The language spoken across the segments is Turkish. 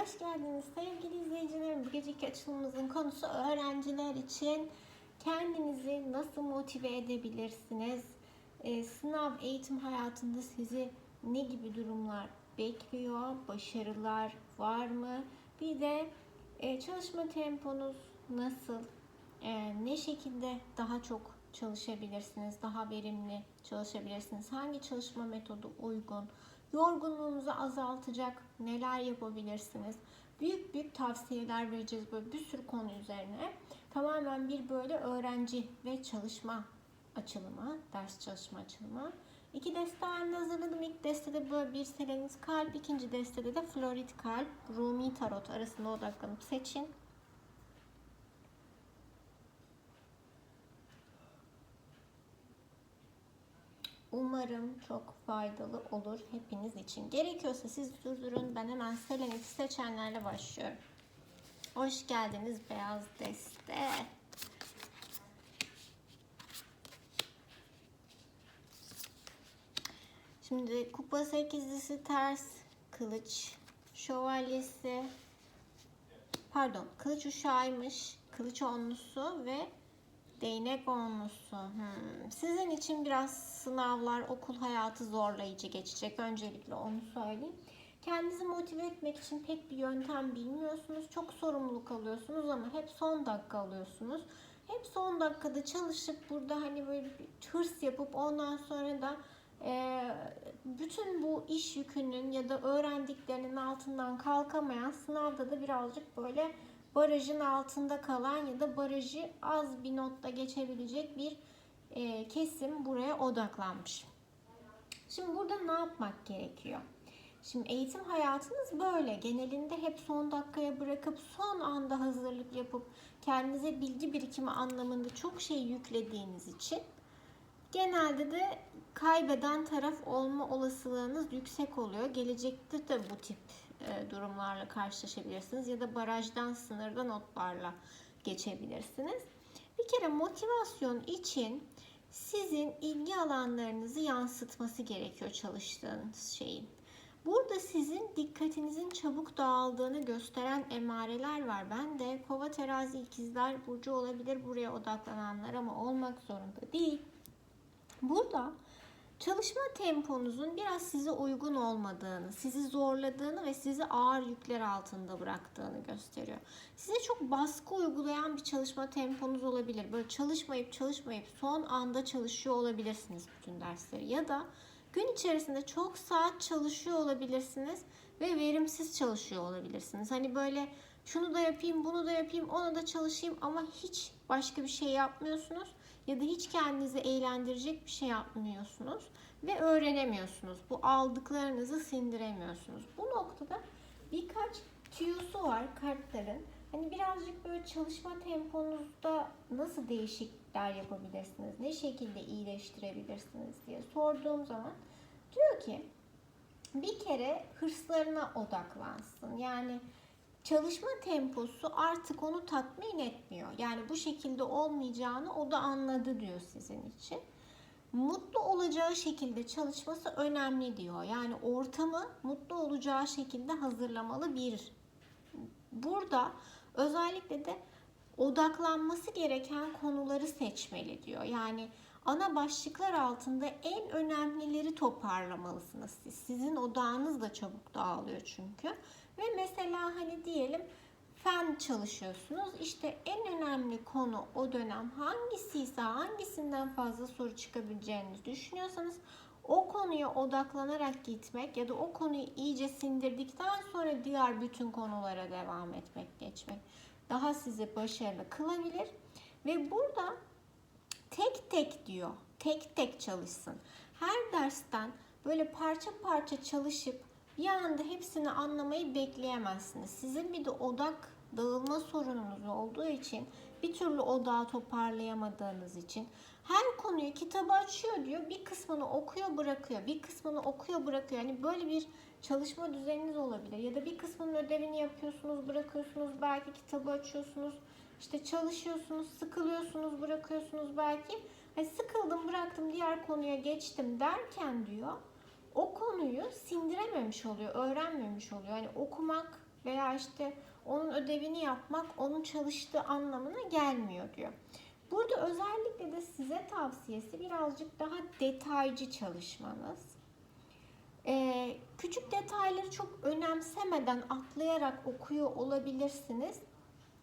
Hoş geldiniz sevgili izleyicilerim. Bu geceki açılımımızın konusu öğrenciler için kendinizi nasıl motive edebilirsiniz? Ee, sınav eğitim hayatında sizi ne gibi durumlar bekliyor? Başarılar var mı? Bir de e, çalışma temponuz nasıl? Ee, ne şekilde daha çok çalışabilirsiniz? Daha verimli çalışabilirsiniz? Hangi çalışma metodu uygun? Yorgunluğunuzu azaltacak neler yapabilirsiniz? Büyük büyük tavsiyeler vereceğiz böyle bir sürü konu üzerine. Tamamen bir böyle öğrenci ve çalışma açılımı, ders çalışma açılımı. İki deste halinde hazırladım. İlk destede böyle bir seleniz kalp, ikinci destede de florit kalp, Rumi tarot arasında odaklanıp seçin. Umarım çok faydalı olur hepiniz için. Gerekiyorsa siz durdurun. Ben hemen Selenit seçenlerle başlıyorum. Hoş geldiniz Beyaz Deste. Şimdi kupa sekizlisi ters, kılıç şövalyesi, pardon kılıç uşağıymış, kılıç onlusu ve Değnek onlusu. Hmm. Sizin için biraz sınavlar, okul hayatı zorlayıcı geçecek. Öncelikle onu söyleyeyim. Kendinizi motive etmek için pek bir yöntem bilmiyorsunuz. Çok sorumluluk alıyorsunuz ama hep son dakika alıyorsunuz. Hep son dakikada çalışıp burada hani böyle bir hırs yapıp ondan sonra da e, bütün bu iş yükünün ya da öğrendiklerinin altından kalkamayan sınavda da birazcık böyle barajın altında kalan ya da barajı az bir notla geçebilecek bir e, kesim buraya odaklanmış. Şimdi burada ne yapmak gerekiyor? Şimdi eğitim hayatınız böyle. Genelinde hep son dakikaya bırakıp son anda hazırlık yapıp kendinize bilgi birikimi anlamında çok şey yüklediğiniz için genelde de kaybeden taraf olma olasılığınız yüksek oluyor. Gelecekte de bu tip durumlarla karşılaşabilirsiniz ya da barajdan sınırda notlarla geçebilirsiniz. Bir kere motivasyon için sizin ilgi alanlarınızı yansıtması gerekiyor çalıştığınız şeyin. Burada sizin dikkatinizin çabuk dağıldığını gösteren emareler var. Ben de kova terazi ikizler burcu olabilir buraya odaklananlar ama olmak zorunda değil. Burada çalışma temponuzun biraz size uygun olmadığını, sizi zorladığını ve sizi ağır yükler altında bıraktığını gösteriyor. Size çok baskı uygulayan bir çalışma temponuz olabilir. Böyle çalışmayıp çalışmayıp son anda çalışıyor olabilirsiniz bütün dersleri ya da gün içerisinde çok saat çalışıyor olabilirsiniz ve verimsiz çalışıyor olabilirsiniz. Hani böyle şunu da yapayım, bunu da yapayım, ona da çalışayım ama hiç başka bir şey yapmıyorsunuz ya da hiç kendinizi eğlendirecek bir şey yapmıyorsunuz ve öğrenemiyorsunuz. Bu aldıklarınızı sindiremiyorsunuz. Bu noktada birkaç tüyosu var kartların. Hani birazcık böyle çalışma temponuzda nasıl değişiklikler yapabilirsiniz? Ne şekilde iyileştirebilirsiniz diye sorduğum zaman diyor ki bir kere hırslarına odaklansın. Yani çalışma temposu artık onu tatmin etmiyor. Yani bu şekilde olmayacağını o da anladı diyor sizin için. Mutlu olacağı şekilde çalışması önemli diyor. Yani ortamı mutlu olacağı şekilde hazırlamalı bir. Burada özellikle de odaklanması gereken konuları seçmeli diyor. Yani ana başlıklar altında en önemlileri toparlamalısınız siz. Sizin odağınız da çabuk dağılıyor çünkü. Ve mesela hani diyelim fen çalışıyorsunuz. İşte en önemli konu o dönem hangisiyse hangisinden fazla soru çıkabileceğinizi düşünüyorsanız o konuya odaklanarak gitmek ya da o konuyu iyice sindirdikten sonra diğer bütün konulara devam etmek, geçmek daha sizi başarılı kılabilir. Ve burada tek tek diyor, tek tek çalışsın. Her dersten böyle parça parça çalışıp bir anda hepsini anlamayı bekleyemezsiniz. Sizin bir de odak dağılma sorununuz olduğu için bir türlü odağı toparlayamadığınız için her konuyu kitabı açıyor diyor bir kısmını okuyor bırakıyor. Bir kısmını okuyor bırakıyor. Yani böyle bir çalışma düzeniniz olabilir. Ya da bir kısmının ödevini yapıyorsunuz bırakıyorsunuz belki kitabı açıyorsunuz. İşte çalışıyorsunuz sıkılıyorsunuz bırakıyorsunuz belki. Hani sıkıldım bıraktım diğer konuya geçtim derken diyor o konuyu sindirememiş oluyor öğrenmemiş oluyor yani okumak veya işte onun ödevini yapmak onun çalıştığı anlamına gelmiyor diyor. Burada özellikle de size tavsiyesi birazcık daha detaycı çalışmanız. Ee, küçük detayları çok önemsemeden atlayarak okuyor olabilirsiniz.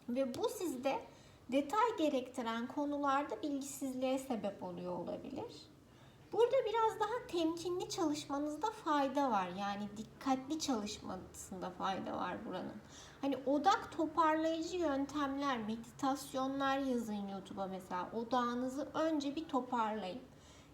Ve bu sizde detay gerektiren konularda bilgisizliğe sebep oluyor olabilir. Burada biraz daha temkinli çalışmanızda fayda var. Yani dikkatli çalışmasında fayda var buranın. Hani odak toparlayıcı yöntemler, meditasyonlar yazın YouTube'a mesela. Odağınızı önce bir toparlayın.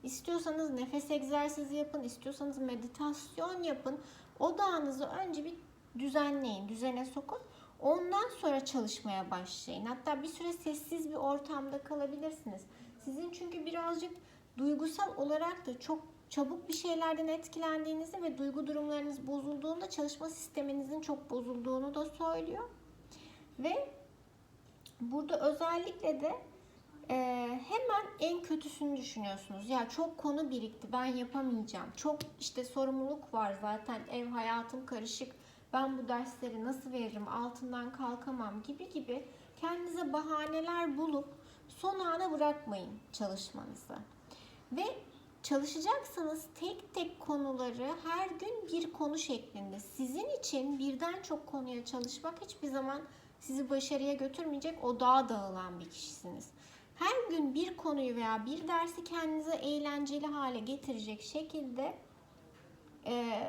İstiyorsanız nefes egzersizi yapın, istiyorsanız meditasyon yapın. Odağınızı önce bir düzenleyin, düzene sokun. Ondan sonra çalışmaya başlayın. Hatta bir süre sessiz bir ortamda kalabilirsiniz. Sizin çünkü birazcık duygusal olarak da çok çabuk bir şeylerden etkilendiğinizi ve duygu durumlarınız bozulduğunda çalışma sisteminizin çok bozulduğunu da söylüyor. Ve burada özellikle de e, hemen en kötüsünü düşünüyorsunuz. Ya çok konu birikti ben yapamayacağım. Çok işte sorumluluk var zaten ev hayatım karışık. Ben bu dersleri nasıl veririm altından kalkamam gibi gibi kendinize bahaneler bulup son ana bırakmayın çalışmanızı. Ve çalışacaksanız tek tek konuları her gün bir konu şeklinde sizin için birden çok konuya çalışmak hiçbir zaman sizi başarıya götürmeyecek odağa dağılan bir kişisiniz. Her gün bir konuyu veya bir dersi kendinize eğlenceli hale getirecek şekilde e,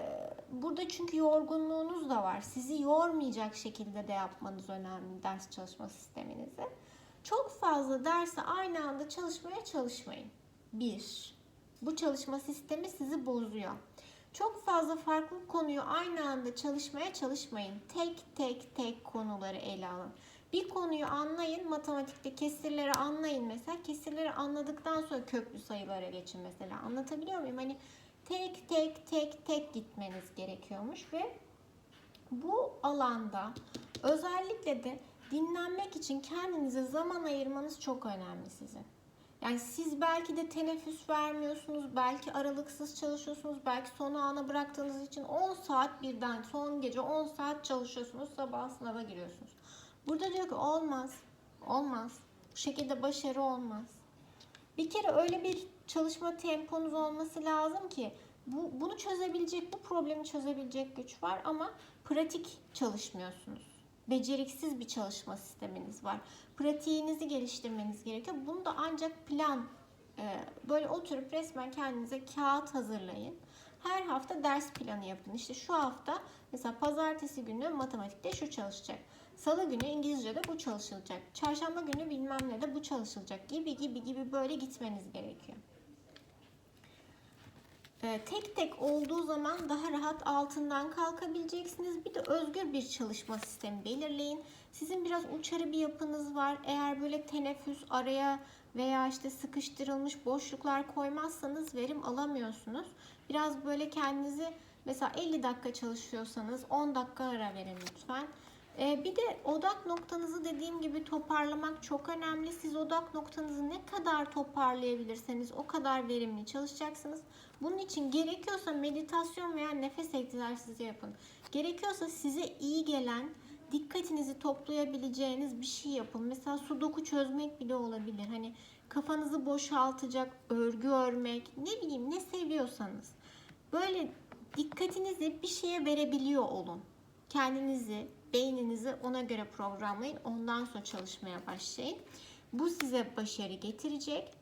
burada çünkü yorgunluğunuz da var. Sizi yormayacak şekilde de yapmanız önemli ders çalışma sisteminizi. Çok fazla derse aynı anda çalışmaya çalışmayın. Bir, bu çalışma sistemi sizi bozuyor. Çok fazla farklı konuyu aynı anda çalışmaya çalışmayın. Tek tek tek konuları ele alın. Bir konuyu anlayın, matematikte kesirleri anlayın mesela. Kesirleri anladıktan sonra köklü sayılara geçin mesela. Anlatabiliyor muyum? Hani tek tek tek tek gitmeniz gerekiyormuş ve bu alanda özellikle de dinlenmek için kendinize zaman ayırmanız çok önemli sizin. Yani siz belki de teneffüs vermiyorsunuz, belki aralıksız çalışıyorsunuz, belki son ana bıraktığınız için 10 saat birden son gece 10 saat çalışıyorsunuz, sabah sınava giriyorsunuz. Burada diyor ki olmaz, olmaz. Bu şekilde başarı olmaz. Bir kere öyle bir çalışma temponuz olması lazım ki bu, bunu çözebilecek, bu problemi çözebilecek güç var ama pratik çalışmıyorsunuz. Beceriksiz bir çalışma sisteminiz var. Pratiğinizi geliştirmeniz gerekiyor. Bunu da ancak plan, e, böyle oturup resmen kendinize kağıt hazırlayın. Her hafta ders planı yapın. İşte şu hafta mesela pazartesi günü matematikte şu çalışacak. Salı günü İngilizce'de bu çalışılacak. Çarşamba günü bilmem ne de bu çalışılacak gibi gibi gibi böyle gitmeniz gerekiyor. Ee, tek tek olduğu zaman daha rahat altından kalkabileceksiniz. Bir de özgür bir çalışma sistemi belirleyin. Sizin biraz uçarı bir yapınız var. Eğer böyle teneffüs araya veya işte sıkıştırılmış boşluklar koymazsanız verim alamıyorsunuz. Biraz böyle kendinizi mesela 50 dakika çalışıyorsanız 10 dakika ara verin lütfen. Ee, bir de odak noktanızı dediğim gibi toparlamak çok önemli. Siz odak noktanızı ne kadar toparlayabilirseniz o kadar verimli çalışacaksınız. Bunun için gerekiyorsa meditasyon veya nefes egzersizi yapın. Gerekiyorsa size iyi gelen, dikkatinizi toplayabileceğiniz bir şey yapın. Mesela sudoku çözmek bile olabilir. Hani kafanızı boşaltacak, örgü örmek, ne bileyim ne seviyorsanız. Böyle dikkatinizi bir şeye verebiliyor olun. Kendinizi, beyninizi ona göre programlayın. Ondan sonra çalışmaya başlayın. Bu size başarı getirecek.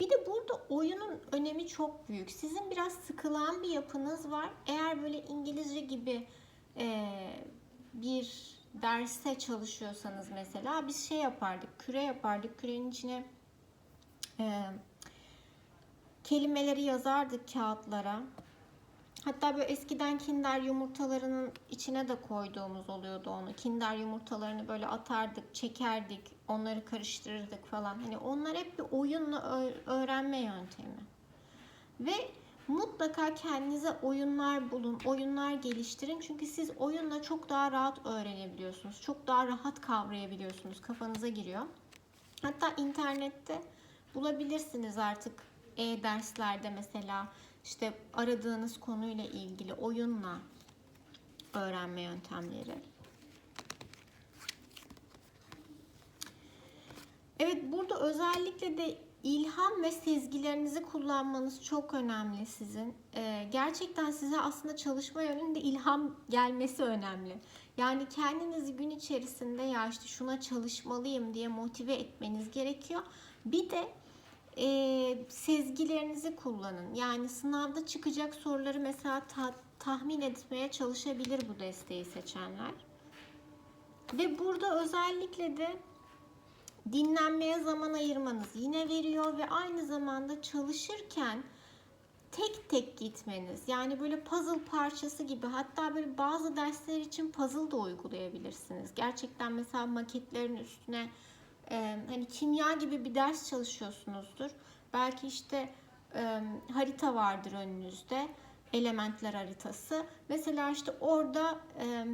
Bir de burada oyunun önemi çok büyük. Sizin biraz sıkılan bir yapınız var. Eğer böyle İngilizce gibi e, bir derse çalışıyorsanız mesela biz şey yapardık, küre yapardık. Kürenin içine e, kelimeleri yazardık kağıtlara. Hatta böyle eskiden kinder yumurtalarının içine de koyduğumuz oluyordu onu. Kinder yumurtalarını böyle atardık, çekerdik, onları karıştırırdık falan. Hani onlar hep bir oyunla öğrenme yöntemi. Ve mutlaka kendinize oyunlar bulun, oyunlar geliştirin. Çünkü siz oyunla çok daha rahat öğrenebiliyorsunuz. Çok daha rahat kavrayabiliyorsunuz. Kafanıza giriyor. Hatta internette bulabilirsiniz artık e-derslerde mesela işte aradığınız konuyla ilgili oyunla öğrenme yöntemleri. Evet burada özellikle de ilham ve sezgilerinizi kullanmanız çok önemli sizin. Ee, gerçekten size aslında çalışma yönünde ilham gelmesi önemli. Yani kendinizi gün içerisinde ya işte şuna çalışmalıyım diye motive etmeniz gerekiyor. Bir de e, sezgilerinizi kullanın. Yani sınavda çıkacak soruları mesela ta- tahmin etmeye çalışabilir bu desteği seçenler. Ve burada özellikle de dinlenmeye zaman ayırmanız yine veriyor ve aynı zamanda çalışırken tek tek gitmeniz yani böyle puzzle parçası gibi hatta böyle bazı dersler için puzzle da uygulayabilirsiniz. Gerçekten mesela maketlerin üstüne e, hani kimya gibi bir ders çalışıyorsunuzdur. Belki işte e, harita vardır önünüzde elementler haritası. Mesela işte orada e,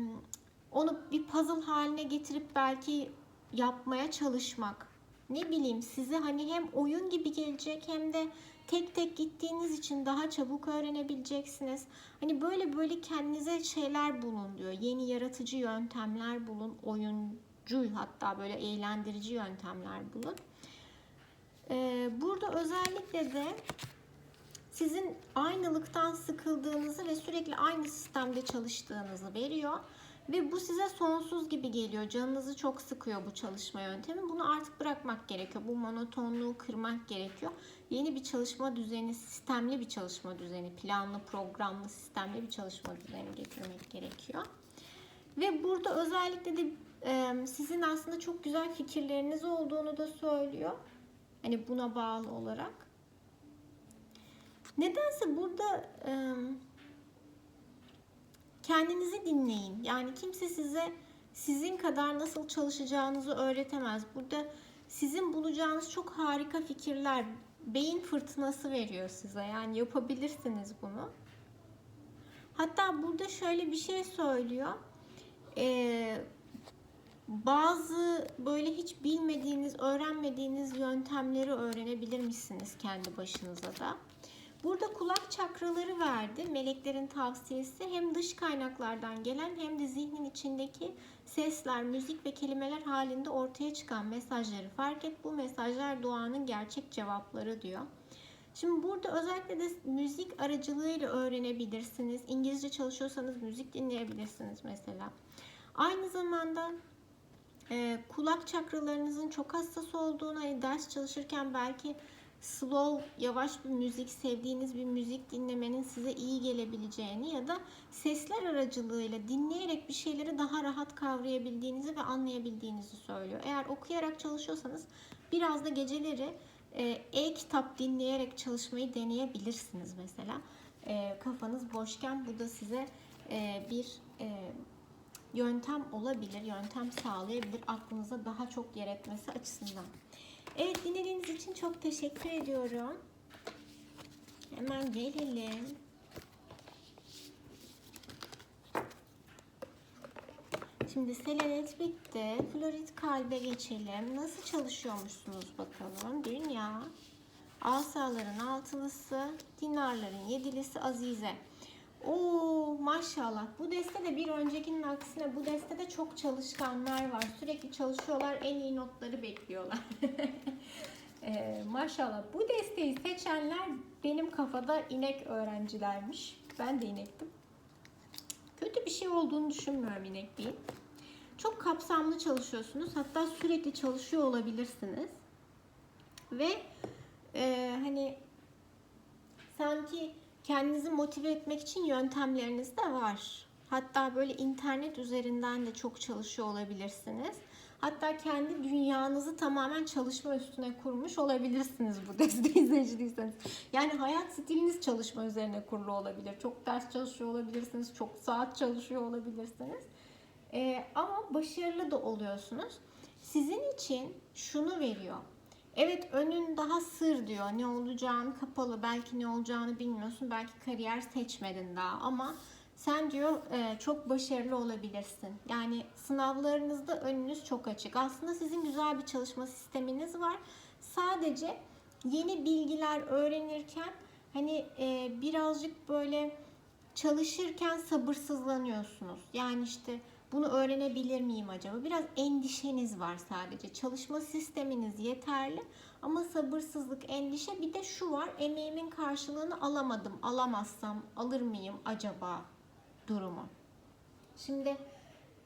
onu bir puzzle haline getirip belki yapmaya çalışmak. Ne bileyim size hani hem oyun gibi gelecek hem de tek tek gittiğiniz için daha çabuk öğrenebileceksiniz. Hani böyle böyle kendinize şeyler bulun diyor. Yeni yaratıcı yöntemler bulun. Oyuncu hatta böyle eğlendirici yöntemler bulun. Ee, burada özellikle de sizin aynılıktan sıkıldığınızı ve sürekli aynı sistemde çalıştığınızı veriyor. Ve bu size sonsuz gibi geliyor. Canınızı çok sıkıyor bu çalışma yöntemi. Bunu artık bırakmak gerekiyor. Bu monotonluğu kırmak gerekiyor. Yeni bir çalışma düzeni, sistemli bir çalışma düzeni, planlı, programlı, sistemli bir çalışma düzeni getirmek gerekiyor. Ve burada özellikle de sizin aslında çok güzel fikirleriniz olduğunu da söylüyor. Hani buna bağlı olarak. Nedense burada kendinizi dinleyin. Yani kimse size sizin kadar nasıl çalışacağınızı öğretemez. Burada sizin bulacağınız çok harika fikirler, beyin fırtınası veriyor size. Yani yapabilirsiniz bunu. Hatta burada şöyle bir şey söylüyor. Ee, bazı böyle hiç bilmediğiniz, öğrenmediğiniz yöntemleri öğrenebilirmişsiniz kendi başınıza da. Burada kulak çakraları verdi. Meleklerin tavsiyesi hem dış kaynaklardan gelen hem de zihnin içindeki sesler, müzik ve kelimeler halinde ortaya çıkan mesajları fark et. Bu mesajlar doğanın gerçek cevapları diyor. Şimdi burada özellikle de müzik aracılığıyla öğrenebilirsiniz. İngilizce çalışıyorsanız müzik dinleyebilirsiniz mesela. Aynı zamanda kulak çakralarınızın çok hassas olduğunu, hani ders çalışırken belki slow, yavaş bir müzik, sevdiğiniz bir müzik dinlemenin size iyi gelebileceğini ya da sesler aracılığıyla dinleyerek bir şeyleri daha rahat kavrayabildiğinizi ve anlayabildiğinizi söylüyor. Eğer okuyarak çalışıyorsanız biraz da geceleri e, e-kitap dinleyerek çalışmayı deneyebilirsiniz mesela. E, kafanız boşken bu da size e, bir e, yöntem olabilir, yöntem sağlayabilir aklınıza daha çok yer etmesi açısından. Evet dinlediğiniz için çok teşekkür ediyorum. Hemen gelelim. Şimdi selenet bitti. Florit kalbe geçelim. Nasıl çalışıyormuşsunuz bakalım. Dünya. Asaların altılısı, dinarların yedilisi Azize. Oo maşallah. Bu destede bir öncekinin aksine bu destede çok çalışkanlar var. Sürekli çalışıyorlar. En iyi notları bekliyorlar. ee, maşallah. Bu desteği seçenler benim kafada inek öğrencilermiş. Ben de inektim. Kötü bir şey olduğunu düşünmüyorum inekliğin. Çok kapsamlı çalışıyorsunuz. Hatta sürekli çalışıyor olabilirsiniz. Ve e, hani sanki kendinizi motive etmek için yöntemleriniz de var. Hatta böyle internet üzerinden de çok çalışıyor olabilirsiniz. Hatta kendi dünyanızı tamamen çalışma üstüne kurmuş olabilirsiniz bu desteği seçtiyseniz. Yani hayat stiliniz çalışma üzerine kurulu olabilir. Çok ders çalışıyor olabilirsiniz. Çok saat çalışıyor olabilirsiniz. Ee, ama başarılı da oluyorsunuz. Sizin için şunu veriyor. Evet önün daha sır diyor. Ne olacağını kapalı. Belki ne olacağını bilmiyorsun. Belki kariyer seçmedin daha ama sen diyor e, çok başarılı olabilirsin. Yani sınavlarınızda önünüz çok açık. Aslında sizin güzel bir çalışma sisteminiz var. Sadece yeni bilgiler öğrenirken hani e, birazcık böyle çalışırken sabırsızlanıyorsunuz. Yani işte bunu öğrenebilir miyim acaba? Biraz endişeniz var sadece. Çalışma sisteminiz yeterli ama sabırsızlık, endişe bir de şu var. Emeğimin karşılığını alamadım. Alamazsam alır mıyım acaba durumu. Şimdi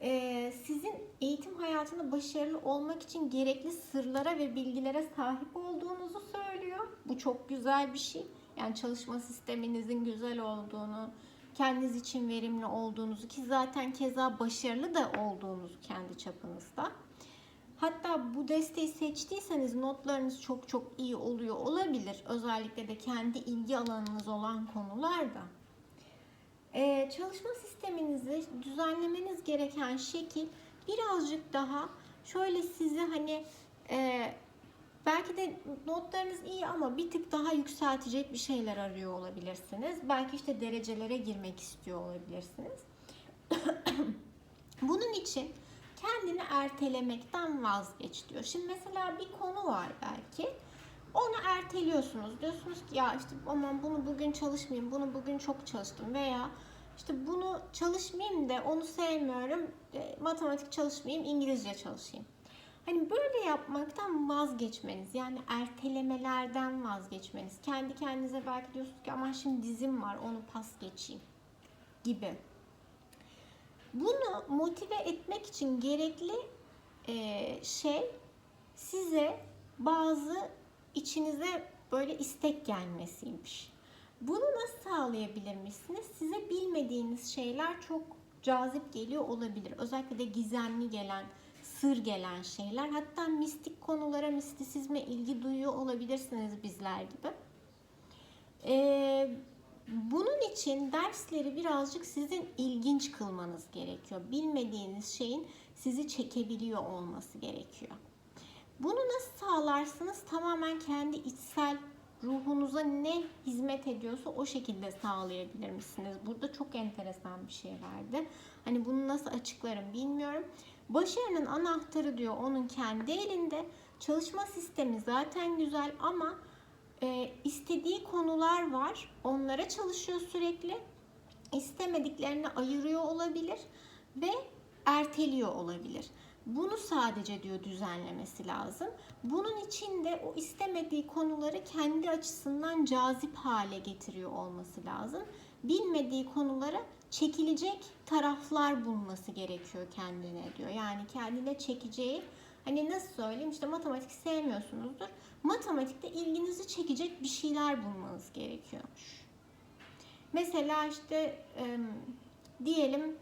e, sizin eğitim hayatında başarılı olmak için gerekli sırlara ve bilgilere sahip olduğunuzu söylüyor. Bu çok güzel bir şey. Yani çalışma sisteminizin güzel olduğunu, kendiniz için verimli olduğunuzu ki zaten keza başarılı da olduğunuzu kendi çapınızda. Hatta bu desteği seçtiyseniz notlarınız çok çok iyi oluyor olabilir. Özellikle de kendi ilgi alanınız olan konularda. Ee, çalışma sisteminizi düzenlemeniz gereken şekil birazcık daha şöyle sizi hani e, belki de notlarınız iyi ama bir tık daha yükseltecek bir şeyler arıyor olabilirsiniz. Belki işte derecelere girmek istiyor olabilirsiniz. Bunun için kendini ertelemekten vazgeç diyor. Şimdi mesela bir konu var belki. Onu erteliyorsunuz. Diyorsunuz ki ya işte aman bunu bugün çalışmayayım, bunu bugün çok çalıştım veya işte bunu çalışmayayım da onu sevmiyorum, e, matematik çalışmayayım, İngilizce çalışayım. Hani böyle yapmaktan vazgeçmeniz yani ertelemelerden vazgeçmeniz. Kendi kendinize belki diyorsunuz ki aman şimdi dizim var onu pas geçeyim gibi. Bunu motive etmek için gerekli e, şey size bazı içinize böyle istek gelmesiymiş. Bunu nasıl sağlayabilirmişsiniz? Size bilmediğiniz şeyler çok cazip geliyor olabilir. Özellikle de gizemli gelen, sır gelen şeyler. Hatta mistik konulara, mistisizme ilgi duyuyor olabilirsiniz bizler gibi. Ee, bunun için dersleri birazcık sizin ilginç kılmanız gerekiyor. Bilmediğiniz şeyin sizi çekebiliyor olması gerekiyor. Bunu nasıl sağlarsınız? Tamamen kendi içsel ruhunuza ne hizmet ediyorsa o şekilde sağlayabilir misiniz? Burada çok enteresan bir şey verdi. Hani bunu nasıl açıklarım bilmiyorum. Başarının anahtarı diyor onun kendi elinde. Çalışma sistemi zaten güzel ama e, istediği konular var. Onlara çalışıyor sürekli. İstemediklerini ayırıyor olabilir ve erteliyor olabilir. Bunu sadece diyor düzenlemesi lazım. Bunun için de o istemediği konuları kendi açısından cazip hale getiriyor olması lazım. Bilmediği konulara çekilecek taraflar bulması gerekiyor kendine diyor. Yani kendine çekeceği hani nasıl söyleyeyim işte matematik sevmiyorsunuzdur. Matematikte ilginizi çekecek bir şeyler bulmanız gerekiyormuş. Mesela işte diyelim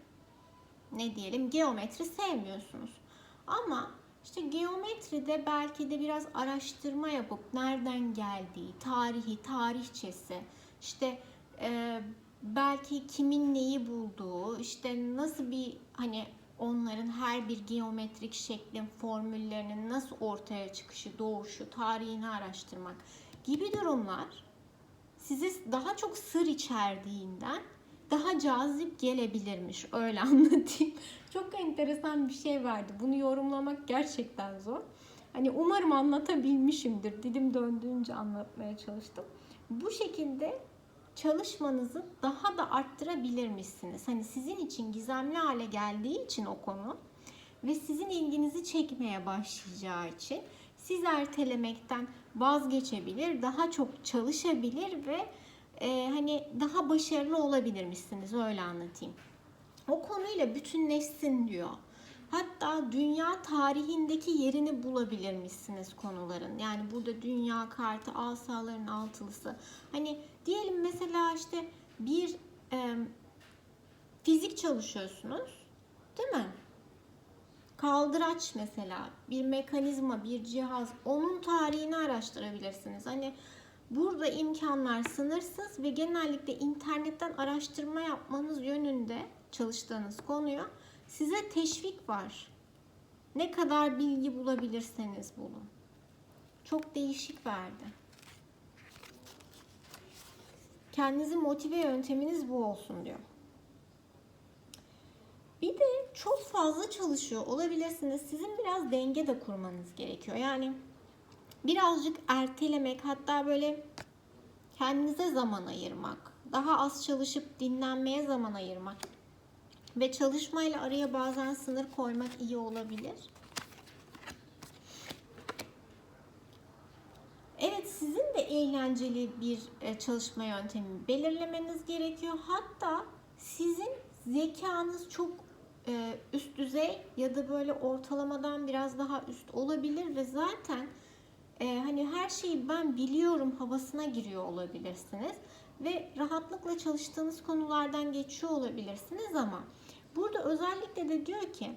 ne diyelim geometri sevmiyorsunuz. Ama işte geometride belki de biraz araştırma yapıp nereden geldiği, tarihi, tarihçesi, işte e, belki kimin neyi bulduğu, işte nasıl bir hani onların her bir geometrik şeklin formüllerinin nasıl ortaya çıkışı, doğuşu, tarihini araştırmak gibi durumlar size daha çok sır içerdiğinden daha cazip gelebilirmiş. Öyle anlatayım. Çok enteresan bir şey vardı. Bunu yorumlamak gerçekten zor. Hani umarım anlatabilmişimdir. Dilim döndüğünce anlatmaya çalıştım. Bu şekilde çalışmanızı daha da arttırabilirmişsiniz. Hani sizin için gizemli hale geldiği için o konu ve sizin ilginizi çekmeye başlayacağı için siz ertelemekten vazgeçebilir, daha çok çalışabilir ve e, hani daha başarılı olabilirmişsiniz öyle anlatayım. O konuyla bütünleşsin diyor. Hatta dünya tarihindeki yerini bulabilirmişsiniz konuların. Yani burada dünya kartı, asaların altılısı. Hani diyelim mesela işte bir e, fizik çalışıyorsunuz. Değil mi? Kaldıraç mesela bir mekanizma, bir cihaz onun tarihini araştırabilirsiniz. Hani burada imkanlar sınırsız ve genellikle internetten araştırma yapmanız yönünde çalıştığınız konuya size teşvik var. Ne kadar bilgi bulabilirseniz bulun. Çok değişik verdi. Kendinizi motive yönteminiz bu olsun diyor. Bir de çok fazla çalışıyor olabilirsiniz. Sizin biraz denge de kurmanız gerekiyor. Yani birazcık ertelemek hatta böyle kendinize zaman ayırmak daha az çalışıp dinlenmeye zaman ayırmak ve çalışmayla araya bazen sınır koymak iyi olabilir. Evet sizin de eğlenceli bir e, çalışma yöntemi belirlemeniz gerekiyor. Hatta sizin zekanız çok e, üst düzey ya da böyle ortalamadan biraz daha üst olabilir ve zaten e, hani her şeyi ben biliyorum havasına giriyor olabilirsiniz ve rahatlıkla çalıştığınız konulardan geçiyor olabilirsiniz ama burada özellikle de diyor ki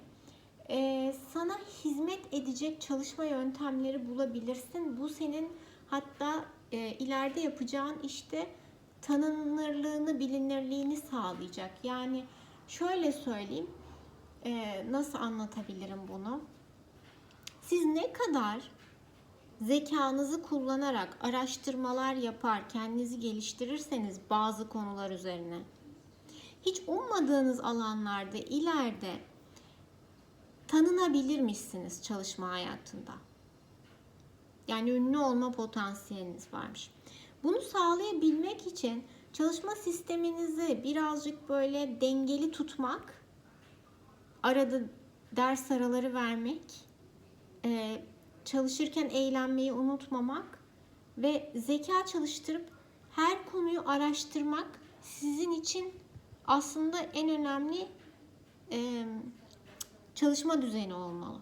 e, sana hizmet edecek çalışma yöntemleri bulabilirsin. Bu senin hatta e, ileride yapacağın işte tanınırlığını, bilinirliğini sağlayacak. Yani şöyle söyleyeyim, e, nasıl anlatabilirim bunu? Siz ne kadar zekanızı kullanarak araştırmalar yapar, kendinizi geliştirirseniz bazı konular üzerine, hiç ummadığınız alanlarda ileride tanınabilirmişsiniz çalışma hayatında. Yani ünlü olma potansiyeliniz varmış. Bunu sağlayabilmek için çalışma sisteminizi birazcık böyle dengeli tutmak, arada ders araları vermek, çalışırken eğlenmeyi unutmamak ve zeka çalıştırıp her konuyu araştırmak sizin için aslında en önemli e, çalışma düzeni olmalı.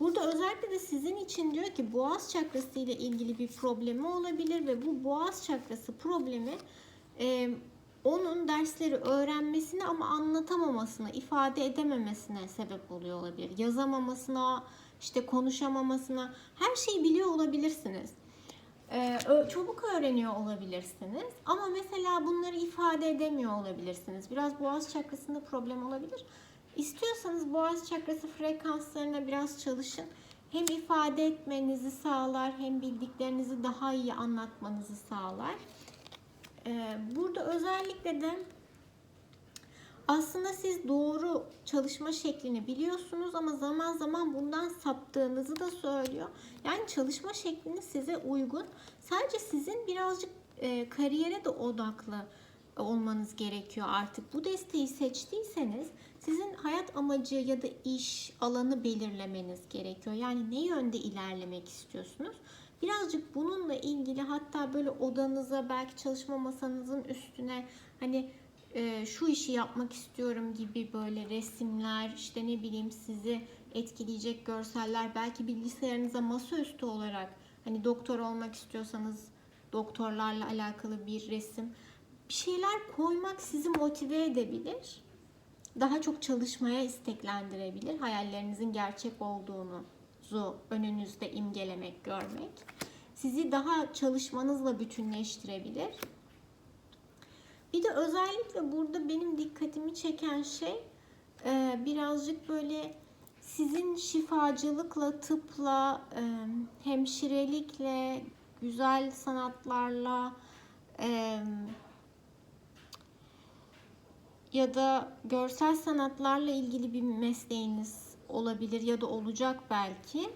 Burada özellikle de sizin için diyor ki boğaz çakrası ile ilgili bir problemi olabilir ve bu boğaz çakrası problemi onun dersleri öğrenmesine ama anlatamamasına, ifade edememesine sebep oluyor olabilir. Yazamamasına, işte konuşamamasına, her şeyi biliyor olabilirsiniz. Ee, çabuk öğreniyor olabilirsiniz ama mesela bunları ifade edemiyor olabilirsiniz. Biraz boğaz çakrasında problem olabilir. İstiyorsanız boğaz çakrası frekanslarına biraz çalışın. Hem ifade etmenizi sağlar hem bildiklerinizi daha iyi anlatmanızı sağlar. Ee, burada özellikle de aslında siz doğru çalışma şeklini biliyorsunuz ama zaman zaman bundan saptığınızı da söylüyor. Yani çalışma şekliniz size uygun. Sadece sizin birazcık e, kariyere de odaklı olmanız gerekiyor artık. Bu desteği seçtiyseniz sizin hayat amacı ya da iş alanı belirlemeniz gerekiyor. Yani ne yönde ilerlemek istiyorsunuz? Birazcık bununla ilgili hatta böyle odanıza belki çalışma masanızın üstüne hani e, şu işi yapmak istiyorum gibi böyle resimler işte ne bileyim sizi etkileyecek görseller belki bilgisayarınıza masaüstü olarak hani doktor olmak istiyorsanız doktorlarla alakalı bir resim bir şeyler koymak sizi motive edebilir. Daha çok çalışmaya isteklendirebilir. Hayallerinizin gerçek olduğunu önünüzde imgelemek, görmek sizi daha çalışmanızla bütünleştirebilir. Bir de özellikle burada benim dikkatimi çeken şey e, birazcık böyle sizin şifacılıkla, tıpla, e, hemşirelikle, güzel sanatlarla e, ya da görsel sanatlarla ilgili bir mesleğiniz olabilir ya da olacak belki.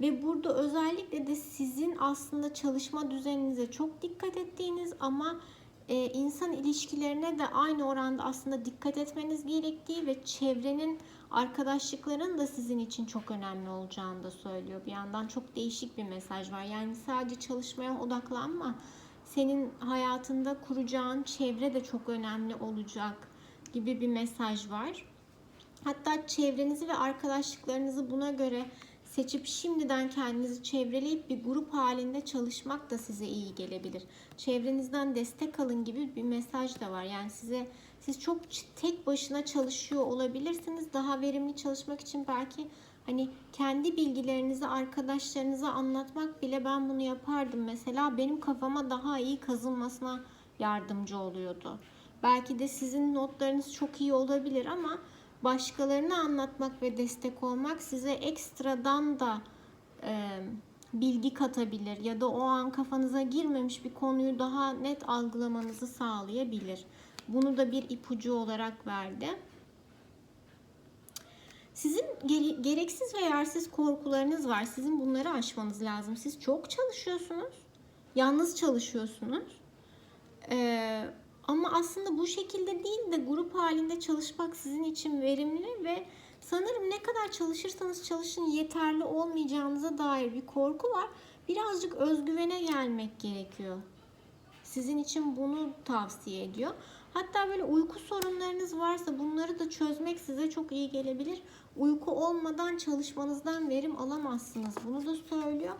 Ve burada özellikle de sizin aslında çalışma düzeninize çok dikkat ettiğiniz ama e, insan ilişkilerine de aynı oranda aslında dikkat etmeniz gerektiği ve çevrenin arkadaşlıkların da sizin için çok önemli olacağını da söylüyor. Bir yandan çok değişik bir mesaj var. Yani sadece çalışmaya odaklanma. Senin hayatında kuracağın çevre de çok önemli olacak gibi bir mesaj var. Hatta çevrenizi ve arkadaşlıklarınızı buna göre seçip şimdiden kendinizi çevreleyip bir grup halinde çalışmak da size iyi gelebilir. Çevrenizden destek alın gibi bir mesaj da var. Yani size siz çok tek başına çalışıyor olabilirsiniz. Daha verimli çalışmak için belki hani kendi bilgilerinizi arkadaşlarınıza anlatmak bile ben bunu yapardım. Mesela benim kafama daha iyi kazınmasına yardımcı oluyordu. Belki de sizin notlarınız çok iyi olabilir ama başkalarına anlatmak ve destek olmak size ekstradan da e, bilgi katabilir ya da o an kafanıza girmemiş bir konuyu daha net algılamanızı sağlayabilir. Bunu da bir ipucu olarak verdi. Sizin gere- gereksiz ve yersiz korkularınız var. Sizin bunları aşmanız lazım. Siz çok çalışıyorsunuz. Yalnız çalışıyorsunuz. Ee, ama aslında bu şekilde değil de grup halinde çalışmak sizin için verimli ve sanırım ne kadar çalışırsanız çalışın yeterli olmayacağınıza dair bir korku var. Birazcık özgüvene gelmek gerekiyor. Sizin için bunu tavsiye ediyor. Hatta böyle uyku sorunlarınız varsa bunları da çözmek size çok iyi gelebilir. Uyku olmadan çalışmanızdan verim alamazsınız. Bunu da söylüyor.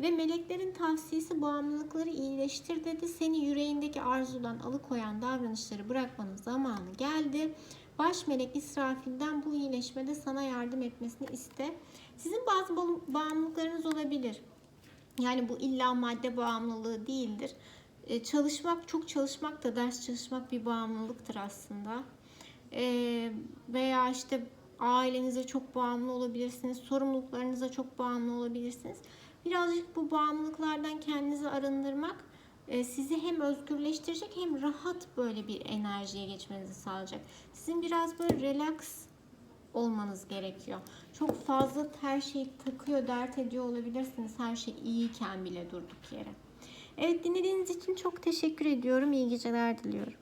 Ve meleklerin tavsiyesi bağımlılıkları iyileştir dedi. Seni yüreğindeki arzudan alıkoyan davranışları bırakmanın zamanı geldi. Baş melek İsrafil'den bu iyileşmede sana yardım etmesini iste. Sizin bazı ba- bağımlılıklarınız olabilir. Yani bu illa madde bağımlılığı değildir. Ee, çalışmak, çok çalışmak da ders çalışmak bir bağımlılıktır aslında. Ee, veya işte ailenize çok bağımlı olabilirsiniz, sorumluluklarınıza çok bağımlı olabilirsiniz. Birazcık bu bağımlılıklardan kendinizi arındırmak e, sizi hem özgürleştirecek hem rahat böyle bir enerjiye geçmenizi sağlayacak. Sizin biraz böyle relax olmanız gerekiyor. Çok fazla her şeyi takıyor, dert ediyor olabilirsiniz. Her şey iyiyken bile durduk yere. Evet dinlediğiniz için çok teşekkür ediyorum. İyi geceler diliyorum.